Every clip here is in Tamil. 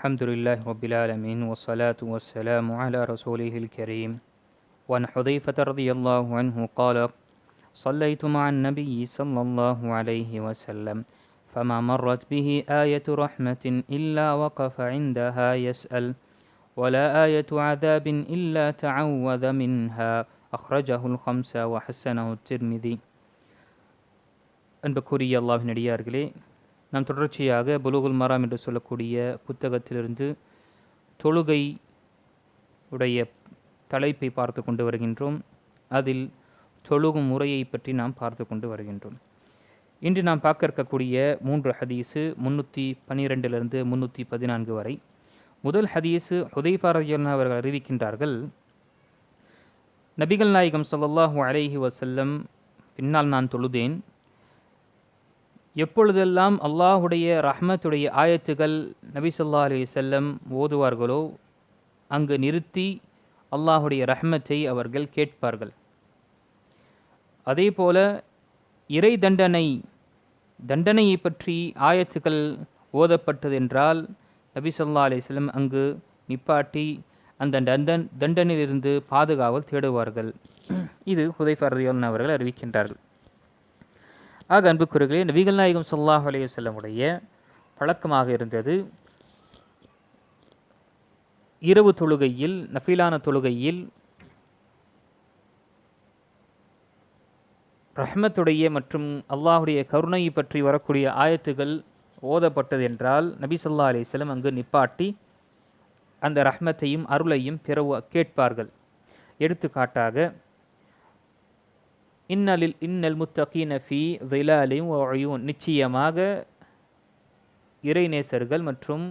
الحمد لله رب العالمين والصلاة والسلام على رسوله الكريم وعن حذيفة رضي الله عنه قال صليت مع النبي صلى الله عليه وسلم فما مرت به آية رحمة إلا وقف عندها يسأل ولا آية عذاب إلا تعوذ منها أخرجه الخمسة وحسنه الترمذي அன்புக்குரிய அல்லாஹின் நடிகார்களே நாம் தொடர்ச்சியாக புலுகுல் மராம் என்று சொல்லக்கூடிய புத்தகத்திலிருந்து தொழுகை உடைய தலைப்பை பார்த்து கொண்டு வருகின்றோம். அதில் தொழுகும் முறையை பற்றி நாம் பார்த்து கொண்டு வருகின்றோம். இன்று நாம் பார்க்க இருக்கக்கூடிய மூன்று ஹதீஸு முன்னூற்றி பன்னிரெண்டிலிருந்து முன்னூற்றி பதினான்கு வரை. முதல் ஹதீஸு ஹுதைஃபா ரஜியல்லா அவர்கள் அறிவிக்கின்றார்கள் நபிகள் நாயகம் ஸல்லல்லாஹு அலைஹி வசல்லம் பின்னால் நான் தொழுதேன் எப்பொழுதெல்லாம் அல்லாஹுடைய ரஹ்மத்துடைய ஆயத்துகள் நபிசல்லா அலி செல்லம் ஓதுவார்களோ அங்கு நிறுத்தி அல்லாஹுடைய ரஹ்மத்தை அவர்கள் கேட்பார்கள். அதே போல இறை தண்டனை தண்டனையை பற்றி ஆயத்துக்கள் ஓதப்பட்டதென்றால் நபிசல்லா அலிஸ்லம் அங்கு நிப்பாட்டி அந்த தண்டன் தண்டனையிலிருந்து பாதுகாவல் தேடுவார்கள். இது ஹுதைஃபர் அவர்கள் அறிவிக்கின்றார்கள். ஆக அன்புக்குறுகளே நபிகள் நாயகம் சொல்லாஹ் அலைய செல்லமுடைய பழக்கமாக இருந்தது. இரவு தொழுகையில் நஃபீலான தொழுகையில் ரஹ்மத்துடைய மற்றும் அல்லாஹுடைய கருணையை பற்றி வரக்கூடிய ஆயத்துகள் ஓதப்பட்டது என்றால் நபி சொல்லா அலிஸ்லம் அங்கு நிப்பாட்டி அந்த ரஹ்மத்தையும் அருளையும் பிறவு கேட்பார்கள். எடுத்துக்காட்டாக இன்னலில் இன்னல் முத்தகீன ஃபி விலாலையும் ஒழியும் நிச்சயமாக இறைநேசர்கள் மற்றும்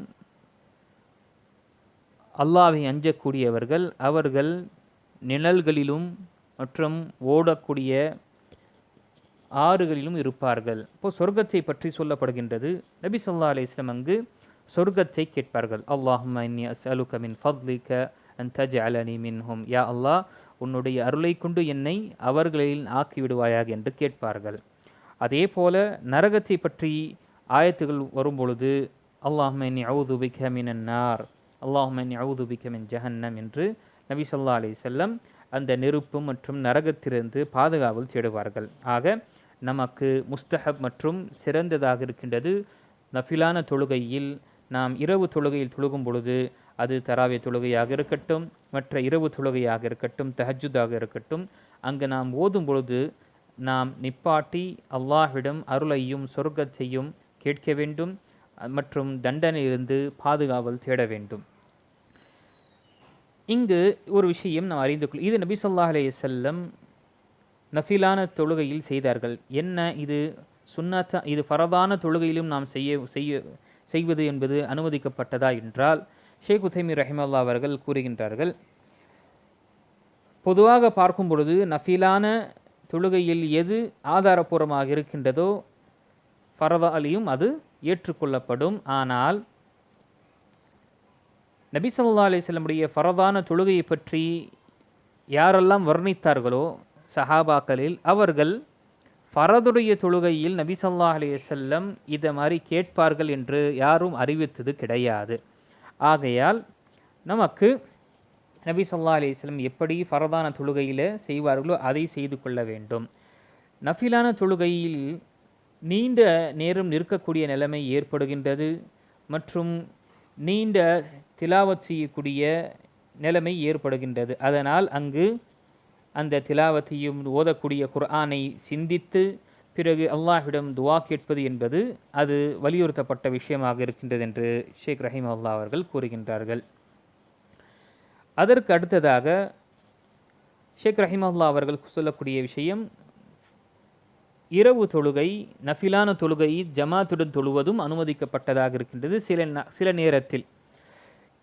அல்லாவை அஞ்சக்கூடியவர்கள் அவர்கள் நிழல்களிலும் மற்றும் ஓடக்கூடிய ஆறுகளிலும் இருப்பார்கள். இப்போ சொர்க்கத்தை பற்றி சொல்லப்படுகின்றது. நபி சொல்லா அலிஸ்லம் அங்கு சொர்க்கத்தை கேட்பார்கள். அல்லாஹ் இன்னி அஸ்அலுக மின் ஃபத்லிக அன் மின் மின்ஹும். யா அல்லாஹ் உன்னுடைய அருளை கொண்டு என்னை அவர்களில் ஆக்கிவிடுவாயாக என்று கேட்பார்கள். அதே போல நரகத்தை பற்றி ஆயத்துகள் வரும்பொழுது அல்லாஹ்மின் அவுது பிக மினன்னார் அல்லாஹ்மனி அவுது பிகமின் ஜஹன்னம் என்று நபி சொல்லா அலி செல்லம் அந்த நெருப்பு மற்றும் நரகத்திலிருந்து பாதுகாவல் தேடுவார்கள். ஆக நமக்கு முஸ்தஹப் மற்றும் சிறந்ததாக இருக்கின்றது. நஃபிலான தொழுகையில் நாம் இரவு தொழுகையில் தொழுகும் பொழுது அது தராவே தொழுகையாக இருக்கட்டும் மற்ற இரவு தொழுகையாக இருக்கட்டும் தஹஜுதாக இருக்கட்டும் அங்கு நாம் ஓதும் பொழுது நாம் நிப்பாட்டி அல்லாஹ்விடம் அருளையும் சொர்க்கத்தையும் கேட்க வேண்டும் மற்றும் தண்டனையிலிருந்து பாதுகாவல் தேட வேண்டும். இங்கு ஒரு விஷயம் நாம் அறிந்து கொள் இது நபி சொல்லாஹ் அலே செல்லம் நஃபிலான தொழுகையில் செய்தார்கள். என்ன இது? சுன்னத்த இது ஃபரதான தொழுகையிலும் நாம் செய்ய செய்ய செய்வது என்பது அனுமதிக்கப்பட்டதா என்றால் ஷேக் உசைமி ரஹிமல்லா அவர்கள் கூறுகின்றார்கள் பொதுவாக பார்க்கும் பொழுது நஃபீலான தொழுகையில் எது ஆதாரபூர்வமாக இருக்கின்றதோ ஃபரதாலையும் அது ஏற்றுக்கொள்ளப்படும். ஆனால் நபி சொல்லா அலிஸ்லமுடைய ஃபரதான தொழுகையை பற்றி யாரெல்லாம் வர்ணித்தார்களோ சஹாபாக்களில் அவர்கள் ஃபரதுடைய தொழுகையில் நபி சொல்லா அலி செல்லம் இதை மாதிரி கேட்பார்கள் என்று யாரும் அறிவித்தது கிடையாது. ஆகையால் நமக்கு நபி சொல்லா அலிஸ்லம் எப்படி ஃபரதான தொழுகையில் செய்வார்களோ அதை செய்து கொள்ள வேண்டும். நஃபிலான தொழுகையில் நீண்ட நேரம் நிற்கக்கூடிய நிலைமை ஏற்படுகின்றது மற்றும் நீண்ட திலாவத் செய்யக்கூடிய நிலைமை ஏற்படுகின்றது. அதனால் அங்கு அந்த திலாவத்தையும் ஓதக்கூடிய குர்ஆனை சிந்தித்து பிறகு அல்லாஹ்விடம் துவா கேட்பது என்பது அது வலியுறுத்தப்பட்ட விஷயமாக இருக்கின்றது என்று ஷேக் ரஹீம் அல்லா அவர்கள் கூறுகின்றார்கள். அதற்கு அடுத்ததாக ஷேக் ரஹீம் அல்லா அவர்கள் சொல்லக்கூடிய விஷயம் இரவு தொழுகை நஃபிலான தொழுகை ஜமாத்துடன் தொழுவதும் அனுமதிக்கப்பட்டதாக இருக்கின்றது. சில சில நேரத்தில்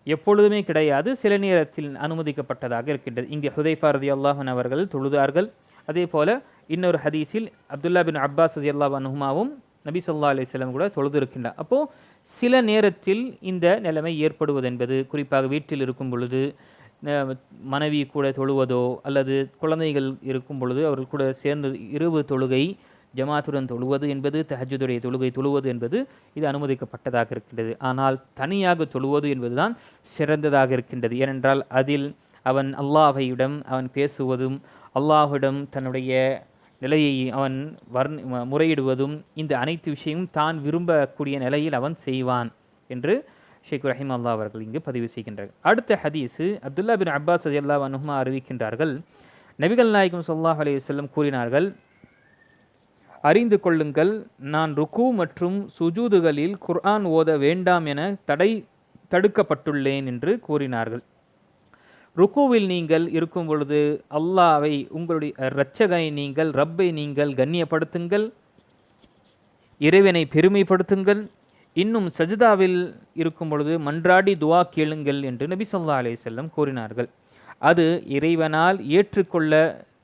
எப்பொழுதுமே கிடையாது சில நேரத்தில் அனுமதிக்கப்பட்டதாக இருக்கின்றது. இங்கே ஹுதைஃபா ரதி அல்லாஹன் அவர்கள் தொழுதார்கள். அதே போல இன்னொரு ஹதீஸில் அப்துல்லா பின் அப்பாஸ் ரதி அல்லா அனுமாவும் நபி சொல்லா அலிஸ்லாம் கூட தொழுது இருக்கின்றார் அப்போது சில நேரத்தில் இந்த நிலைமை ஏற்படுவதென்பது குறிப்பாக வீட்டில் இருக்கும் பொழுது மனைவி கூட தொழுவதோ அல்லது குழந்தைகள் இருக்கும் பொழுது அவர்கள் கூட சேர்ந்து இரவு தொழுகை ஜமாத்துடன் தொழுவது என்பது தஹஜுடைய தொழுகை தொழுவது என்பது இது அனுமதிக்கப்பட்டதாக இருக்கின்றது. ஆனால் தனியாக தொழுவது என்பதுதான் சிறந்ததாக இருக்கின்றது. ஏனென்றால் அதில் அவன் அல்லாஹையிடம் அவன் பேசுவதும் அல்லாஹ்விடம் தன்னுடைய நிலையை அவன் வர்ண முறையிடுவதும் இந்த அனைத்து விஷயமும் தான் விரும்பக்கூடிய நிலையில் அவன் செய்வான் என்று ஷேக் ரஹீம் அல்லா அவர்கள் இங்கு பதிவு செய்கின்றார் அடுத்த ஹதீஸு அப்துல்லா பின் அப்பாஸ் அதி அல்லா அனுமா அறிவிக்கின்றார்கள். நபிகள் நாயகம் சொல்லாஹ் அலி வல்லம் கூறினார்கள் அறிந்து கொள்ளுங்கள் நான் ருக்கு மற்றும் சுஜூதுகளில் குர்ஆன் ஓத வேண்டாம் என தடை தடுக்கப்பட்டுள்ளேன் என்று கூறினார்கள். ருக்குவில் நீங்கள் இருக்கும் பொழுது அல்லாவை உங்களுடைய இரட்சகனை நீங்கள் ரப்பை நீங்கள் கண்ணியப்படுத்துங்கள் இறைவனை பெருமைப்படுத்துங்கள். இன்னும் சஜிதாவில் இருக்கும் பொழுது மன்றாடி துவா கேளுங்கள் என்று நபி சொல்லா அலே செல்லம் கூறினார்கள். அது இறைவனால் ஏற்றுக்கொள்ள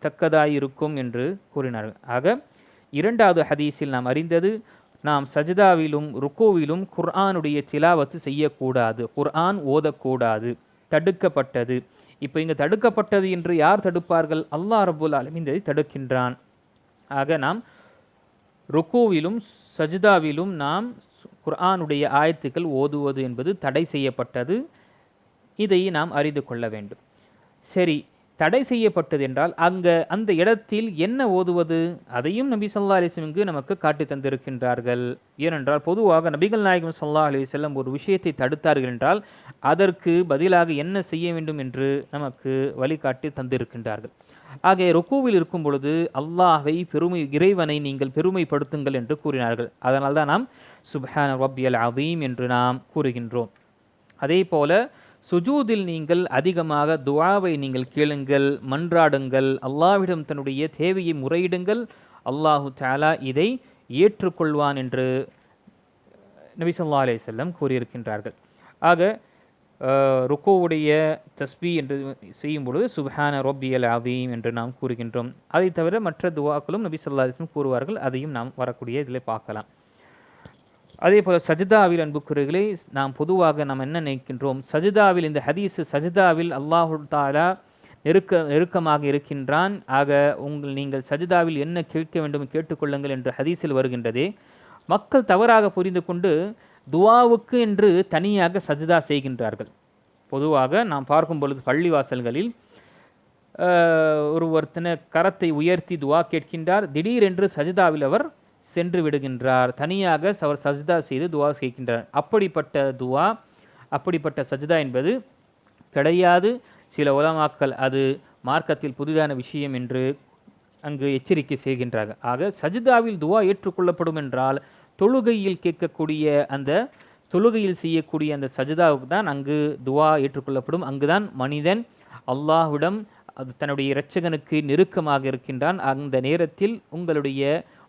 தக்கதாயிருக்கும் என்று கூறினார்கள். ஆக இரண்டாவது ஹதீஸில் நாம் அறிந்தது நாம் சஜிதாவிலும் ருக்கோவிலும் குர்ஆனுடைய திலாவத்து செய்யக்கூடாது குர்ஆன் ஓதக்கூடாது தடுக்கப்பட்டது. இப்போ இங்கே தடுக்கப்பட்டது என்று யார் தடுப்பார்கள்? அல்லாஹ் ரபுல் ஆலமீன் இதை தடுக்கின்றான். ஆக நாம் ருக்குவிலும் சஜிதாவிலும் நாம் குர்ஆனுடைய ஆயத்துக்கள் ஓதுவது என்பது தடை செய்யப்பட்டது. இதை நாம் அறிந்து கொள்ள வேண்டும். சரி தடை செய்யப்பட்டது என்றால் அங்க அந்த இடத்தில் என்ன ஓதுவது? அதையும் நபி சொல்லா அலைஹி இங்கு நமக்கு காட்டி தந்திருக்கின்றார்கள். ஏனென்றால் பொதுவாக நபிகள் நாயகம் சொல்லா அலைஹி வஸல்லம் ஒரு விஷயத்தை தடுத்தார்கள் என்றால் அதற்கு பதிலாக என்ன செய்ய வேண்டும் என்று நமக்கு வழிகாட்டி தந்திருக்கின்றார்கள். ஆகிய ருக்குவில் இருக்கும் பொழுது அல்லாஹை பெருமை இறைவனை நீங்கள் பெருமைப்படுத்துங்கள் என்று கூறினார்கள். அதனால் தான் நாம் சுப்ஹான ரப்பியல் அதீம் என்று நாம் கூறுகின்றோம். அதே போல சுஜூதில் நீங்கள் அதிகமாக துவாவை நீங்கள் கேளுங்கள் மன்றாடுங்கள் அல்லாஹ்விடம் தன்னுடைய தேவையை முறையிடுங்கள். அல்லாஹு தாலா இதை ஏற்றுக்கொள்வான் என்று நபிசல்லா அலே செல்லம் கூறியிருக்கின்றார்கள். ஆக ருக்கோவுடைய தஸ்பி என்று செய்யும் பொழுது சுப்ஹான ரப்பியல் அதீம் என்று நாம் கூறுகின்றோம். அதை தவிர மற்ற துவாக்களும் நபி சொல்லா கூறுவார்கள். அதையும் நாம் வரக்கூடிய இதில் பார்க்கலாம். அதே போல் சஜிதாவில் அன்புக்குறிகளே நாம் பொதுவாக நாம் என்ன நினைக்கின்றோம்? சஜிதாவில் இந்த ஹதீஸ் சஜிதாவில் அல்லாஹு தாலா நெருக்க நெருக்கமாக இருக்கின்றான். ஆக உங்கள் நீங்கள் சஜிதாவில் என்ன கேட்க வேண்டும் கேட்டுக்கொள்ளுங்கள் என்று ஹதீஸில் வருகின்றதே. மக்கள் தவறாக புரிந்து கொண்டு துவாவுக்கு என்று தனியாக சஜிதா செய்கின்றார்கள். பொதுவாக நாம் பார்க்கும் பொழுது பள்ளிவாசல்களில் ஆஹ், ஒரு கரத்தை உயர்த்தி துவா கேட்கின்றார். திடீரென்று சஜிதாவில் அவர் சென்று விடுகின்றார். தனியாக அவர் சஜிதா செய்து துவா செய்கின்றார். அப்படிப்பட்ட துவா அப்படிப்பட்ட சஜிதா என்பது கிடையாது. சில உலமாக்கள் அது மார்க்கத்தில் புதிதான விஷயம் என்று அங்கு எச்சரிக்கை செய்கின்றார்கள். ஆக சஜிதாவில் துவா ஏற்றுக்கொள்ளப்படும் என்றால் தொழுகையில் கேட்கக்கூடிய அந்த தொழுகையில் செய்யக்கூடிய அந்த சஜிதாவுக்கு தான் அங்கு துவா ஏற்றுக்கொள்ளப்படும். அங்குதான் மனிதன் அல்லாஹ்விடம் அது தன்னுடைய இரட்சகனுக்கு நெருக்கமாக இருக்கின்றான். அந்த நேரத்தில் உங்களுடைய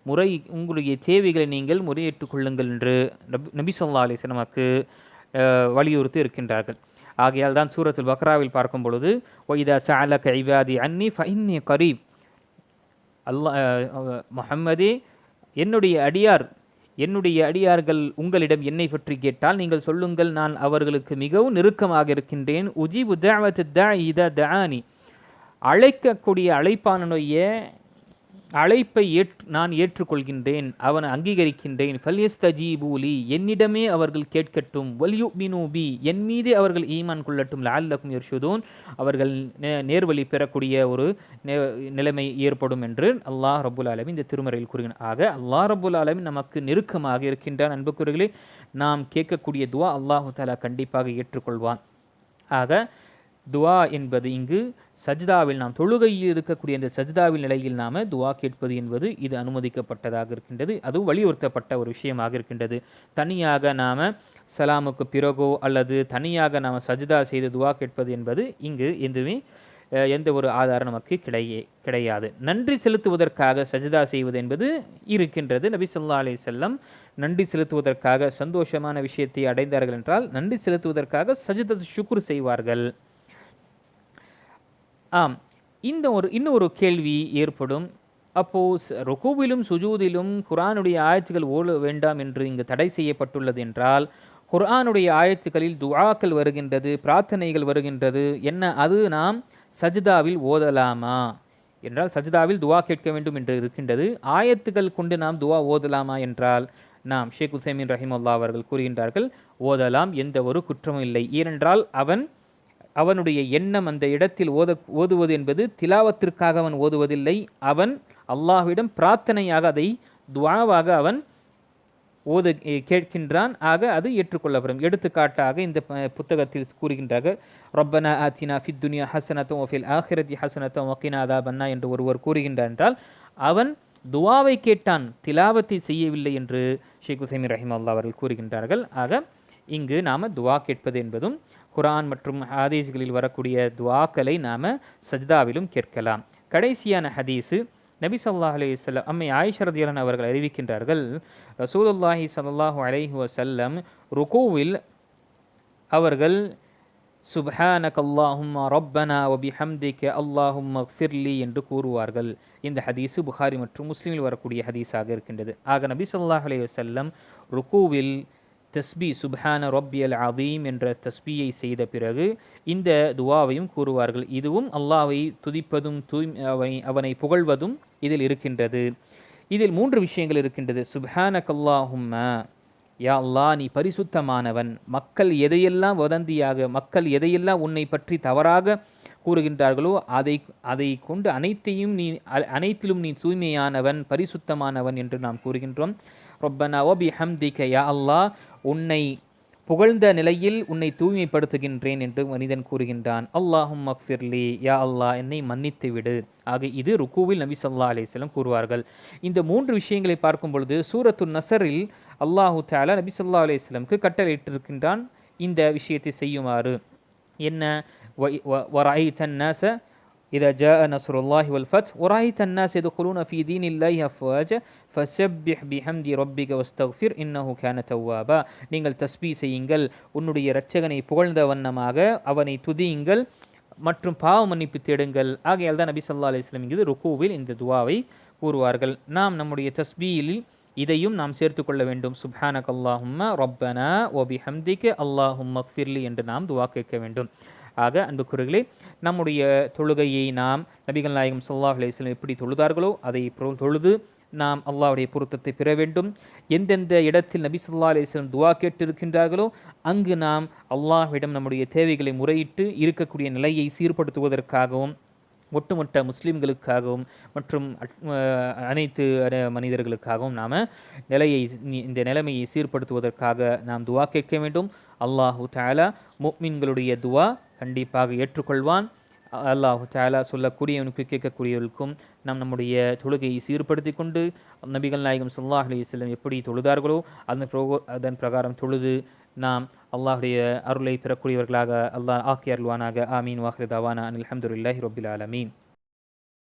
முறை உங்களுடைய தேவைகளை நீங்கள் முறையிட்டு கொள்ளுங்கள் என்று நபி நபி சொல்லா அலிஸ் வலியுறுத்தி இருக்கின்றார்கள். ஆகையால் தான் சூரத்தில் பக்ராவில் பார்க்கும் பொழுது ஒய்தா சால கைவாதி அன்னி ஃபைன்னி கரீப். அல்லாஹ் முஹம்மதே என்னுடைய அடியார் என்னுடைய அடியார்கள் உங்களிடம் என்னை பற்றி கேட்டால் நீங்கள் சொல்லுங்கள் நான் அவர்களுக்கு மிகவும் நெருக்கமாக இருக்கின்றேன். உஜிபு தஅவத்து தாஇ இத தானி அழைக்கக்கூடிய அழைப்பானுடைய அழைப்பை ஏற் நான் ஏற்றுக்கொள்கின்றேன் அவனை அங்கீகரிக்கின்றேன். ஃபல்யஸ்தஜீபூலி என்னிடமே அவர்கள் கேட்கட்டும். வலியு பி என் மீது அவர்கள் ஈமான் கொள்ளட்டும். லஅல்லக்கும் யர்ஷுதூன் அவர்கள் நே- நேர்வழி பெறக்கூடிய ஒரு நிலைமை ஏற்படும் என்று அல்லாஹ் ரபுல் ஆலமி இந்த திருமறையில் கூறுகிறார் ஆக அல்லாஹ் ரபுல் ஆலமி நமக்கு நெருக்கமாக இருக்கின்றான். அன்புக்குரியர்களே நாம் கேட்கக்கூடிய துவா அல்லாஹு தாலா கண்டிப்பாக ஏற்றுக்கொள்வான். ஆக துவா என்பது இங்கு சஜ்தாவில் நாம் தொழுகையில் இருக்கக்கூடிய இந்த சஜ்தாவில் நிலையில் நாம் துவா கேட்பது என்பது இது அனுமதிக்கப்பட்டதாக இருக்கின்றது. அதுவும் வலியுறுத்தப்பட்ட ஒரு விஷயமாக இருக்கின்றது. தனியாக நாம் சலாமுக்கு பிறகோ அல்லது தனியாக நாம் சஜ்தா செய்து துவா கேட்பது என்பது இங்கு எதுவுமே எந்த ஒரு ஆதாரம் நமக்கு கிடையே கிடையாது. நன்றி செலுத்துவதற்காக சஜிதா செய்வது என்பது இருக்கின்றது. நபி சொல்லா அலி செல்லம் நன்றி செலுத்துவதற்காக சந்தோஷமான விஷயத்தை அடைந்தார்கள் என்றால் நன்றி செலுத்துவதற்காக சஜிதத் சுக்குர் செய்வார்கள். ஆம் இந்த ஒரு இன்னொரு கேள்வி ஏற்படும். அப்போது ருகுவிலும் ருக்குவிலும் சுஜூதிலும் குர்ஆனுடைய ஆயத்துக்கள் ஓட வேண்டாம் என்று இங்கு தடை செய்யப்பட்டுள்ளது என்றால் குரானுடைய ஆயத்துக்களில் துவாக்கள் வருகின்றது பிரார்த்தனைகள் வருகின்றது. என்ன அது நாம் சஜிதாவில் ஓதலாமா? என்றால் சஜிதாவில் துவா கேட்க வேண்டும் என்று இருக்கின்றது. ஆயத்துக்கள் கொண்டு நாம் துவா ஓதலாமா என்றால் நாம் ஷேக் உசைமின் ரஹிமுல்லா அவர்கள் கூறுகின்றார்கள் ஓதலாம் எந்த ஒரு குற்றமும் இல்லை. ஏனென்றால் அவன் அவனுடைய எண்ணம் அந்த இடத்தில் ஓத ஓதுவது என்பது திலாவத்திற்காக அவன் ஓதுவதில்லை. அவன் அல்லாஹ்விடம் பிரார்த்தனையாக அதை துவாவாக அவன் ஓத கேட்கின்றான். ஆக அது ஏற்றுக்கொள்ளப்படும். எடுத்துக்காட்டாக இந்த புத்தகத்தில் கூறுகின்றார்கள் ரப்பனா ஆத்தினா ஃபித் துனியா ஹசனத்தும் ஒஃபில் ஆஹிரதி ஹசனத்தும் வக்கினா பன்னா என்று ஒருவர் கூறுகின்றார் என்றால் அவன் துவாவை கேட்டான் திலாவத்தை செய்யவில்லை என்று ஷேக் உசைமி ரஹிமல்லா அவர்கள் கூறுகின்றார்கள். ஆக இங்கு நாம் துவா கேட்பது என்பதும் குரான் மற்றும் ஹாதீஸ்களில் வரக்கூடிய துவாக்களை நாம சஜ்தாவிலும் கேட்கலாம். கடைசியான ஹதீஸு நபி ஸல்லல்லாஹு அலி வல்லம் அம்மை ஆயிஷரதியலன் அவர்கள் அறிவிக்கின்றார்கள் ரசூலுல்லாஹி சல்லாஹூ அலைஹி வசல்லம் ருகூவில் அவர்கள் சுபஹானக் அல்லாஹும் ரப்பனா ஒபி பிஹம்திக அல்லாஹும் ஃபிர்லி என்று கூறுவார்கள். இந்த ஹதீஸு புகாரி மற்றும் முஸ்லீமில் வரக்கூடிய ஹதீஸாக இருக்கின்றது. ஆக நபி சொல்லாஹ் அலி வசல்லம் ருகூவில் தஸ்பி சுப்ஹான ரொப்பியல் அதீம் என்ற தஸ்பியை செய்த பிறகு இந்த துவாவையும் கூறுவார்கள். இதுவும் அல்லாவை துதிப்பதும் தூய் அவனை அவனை புகழ்வதும் இதில் இருக்கின்றது. இதில் மூன்று விஷயங்கள் இருக்கின்றது. சுப்ஹான அல்லாஹும்ம யா அல்லாஹ் நீ பரிசுத்தமானவன். மக்கள் எதையெல்லாம் வதந்தியாக மக்கள் எதையெல்லாம் உன்னை பற்றி தவறாக கூறுகின்றார்களோ அதை அதை கொண்டு அனைத்தையும் நீ அனைத்திலும் நீ தூய்மையானவன் பரிசுத்தமானவன் என்று நாம் கூறுகின்றோம். ரொப்பனா ஓபி ஹம்திக யா அல்லாஹ் உன்னை புகழ்ந்த நிலையில் உன்னை தூய்மைப்படுத்துகின்றேன் என்று மனிதன் கூறுகின்றான் அல்லாஹும் மக்ஃபிர்லி யா அல்லாஹ் என்னை மன்னித்து விடு ஆக இது ருக்குவில் நபி சல்லா அலிஸ்லம் கூறுவார்கள் இந்த மூன்று விஷயங்களை பார்க்கும் பொழுது சூரத்து நசரில் அல்லாஹு தாலா நபி சொல்லா அலிஸ்லமுக்கு கட்டளையிட்டிருக்கின்றான் இந்த விஷயத்தை செய்யுமாறு என்ன வ வராய் தன்னச إذا جاء نصر الله والفتح ورأيت الناس يدخلون في دين الله أفواجا فسبح بحمد ربك واستغفر إنه كان توابا நீங்கள் தஸ்பீ செய்யுங்கள் உன்னுடைய இரட்சகனை புகழ்ந்த வண்ணமாக அவனை துதியுங்கள் மற்றும் பாவ மன்னிப்பு தேடுங்கள் ஆகையால் தான் நபி ஸல்லல்லாஹு அலைஹி வஸல்லம் இங்கு ருக்கூவில் இந்த துவாவை கூறுவார்கள் நாம் நம்முடைய தஸ்பீயில் இதையும் நாம் சேர்த்துக்கொள்ள வேண்டும் சுப்ஹானக் அல்லாஹும்ம ரப்பனா ஓ பிஹம்திக அல்லாஹும்ம ஃபிர்லி என்று நாம் துவா கேட்க வேண்டும் ஆக அன்புக்குறர்களே நம்முடைய தொழுகையை நாம் நபிகள் நாயகம் சல்லாஹ் அலிஸ்லம் எப்படி தொழுதார்களோ அதை தொழுது நாம் அல்லாவுடைய பொருத்தத்தை பெற வேண்டும். எந்தெந்த இடத்தில் நபி சொல்லா அலிஸ்லம் துவா கேட்டிருக்கின்றார்களோ அங்கு நாம் அல்லாஹ்விடம் நம்முடைய தேவைகளை முறையிட்டு இருக்கக்கூடிய நிலையை சீர்படுத்துவதற்காகவும் ஒட்டுமொத்த முஸ்லிம்களுக்காகவும் மற்றும் அனைத்து மனிதர்களுக்காகவும் நாம் நிலையை இந்த நிலைமையை சீர்படுத்துவதற்காக நாம் துவா கேட்க வேண்டும். அல்லாஹு தாலா முஃமின்களுடைய துவா கண்டிப்பாக ஏற்றுக்கொள்வான். அல்லாஹ் அல்லாஹு தஆலா சொல்லக்கூடியவனுக்கு கேட்கக்கூடியவர்களுக்கும் நாம் நம்முடைய தொழுகையை சீர்படுத்தி கொண்டு நபிகள் நாயகம் ஸல்லல்லாஹு அலைஹி எப்படி தொழுதார்களோ அதன் பிரோ அதன் பிரகாரம் தொழுது நாம் அல்லாஹுடைய அருளை பெறக்கூடியவர்களாக அல்லாஹ் ஆக்கி அருள்வானாக. ஆமீன். வாஹிர் தவானா. அனில் அல்ஹம்துலில்லாஹி ரப்பில் ஆலமீன்.